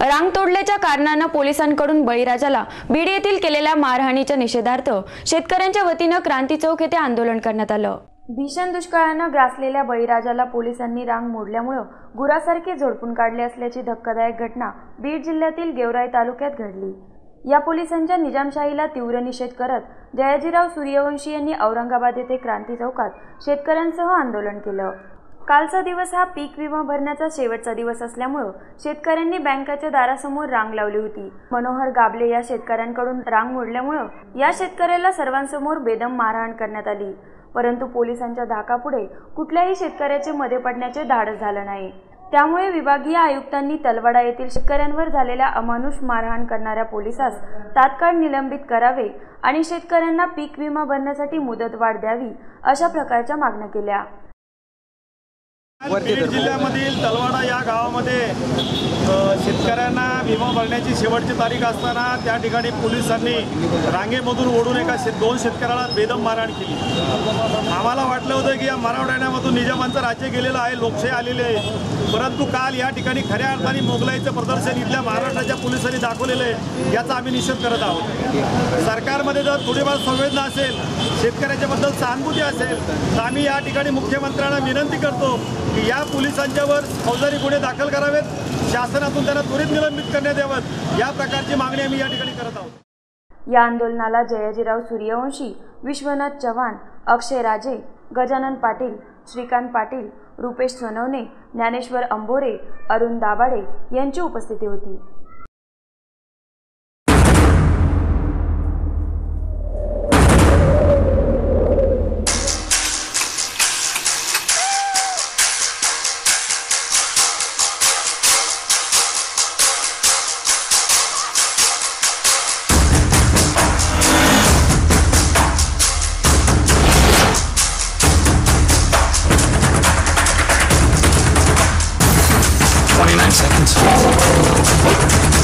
रांग तोडल्याच्या कारणानं पोलिसांकडून बळीराजाला बीड येथील केलेल्या मारहाणीच्या निषेधार्थ शेतकऱ्यांच्या वतीनं क्रांती चौक येथे आंदोलन करण्यात आलं. भीषण दुष्काळानं ग्रासलेल्या बळीराजाला पोलिसांनी रांग मोडल्यामुळं गुरासारखे झोडपून काढले असल्याची धक्कादायक घटना बीड जिल्ह्यातील गेवराई तालुक्यात घडली. या पोलिसांच्या निजामशाहीला तीव्र निषेध करत जयाजीराव सूर्यवंशी यांनी औरंगाबाद येथे क्रांती चौकात शेतकऱ्यांसह आंदोलन केलं. कालचा दिवस हा पीक विमा भरण्याचा शेवटचा दिवस असल्यामुळं शेतकऱ्यांनी बँकाच्या दारासमोर रांग लावली होती. मनोहर गाबले या शेतकऱ्यांकडून रांग मोडल्यामुळं या शेतकऱ्याला सर्वांसमोर बेदम मारहाण करण्यात आली. परंतु पोलिसांच्या धाकापुढे कुठल्याही शेतकऱ्याचे मध्ये पडण्याचे धाडस झालं नाही. त्यामुळे विभागीय आयुक्तांनी तलवाडा येथील शेतकऱ्यांवर झालेल्या अमानुष मारहाण करणाऱ्या पोलिसास तात्काळ निलंबित करावे आणि शेतकऱ्यांना पीक विमा भरण्यासाठी मुदतवाढ द्यावी अशा प्रकारच्या मागण्या केल्या. बीड जिल्ह्यामधील तलवाडा या गावामध्ये शेतकऱ्यांना विमा भरण्याची शेवटची तारीख असताना त्या ठिकाणी पोलिसांनी रांगेमधून ओढून एका शेत दोन शेतकऱ्याला बेदम मारहाण केली. आम्हाला वाटलं होतं की या मराठवाड्यामधून निजामांचं राज्य गेलेलं आहे लोकशाही आलेली आहे. परंतु काल या ठिकाणी खऱ्या अर्थाने मोगलाईचं प्रदर्शन इथल्या महाराष्ट्राच्या पोलिसांनी दाखवलेलं आहे याचा आम्ही निषेध करत आहोत. सरकारमध्ये जर थोडीफार संवेदना असेल शेतकऱ्याच्याबद्दल सहानुभूती असेल तर आम्ही या ठिकाणी मुख्यमंत्र्यांना विनंती करतो की या पोलिसांच्यावर फौजदारी गुन्हे दाखल करावेत. शासनातून त्यांना त्वरित निलंबित करण्यात यावं. या प्रकारची मागणी आम्ही या ठिकाणी करत आहोत. या आंदोलनाला जयाजीराव सूर्यवंशी विश्वनाथ चव्हाण अक्षय राजे गजानन पाटील श्रीकांत पाटील रुपेश सोनवणे ज्ञानेश्वर अंबोरे अरुण दाभाडे यांची उपस्थिती होती. 29 seconds.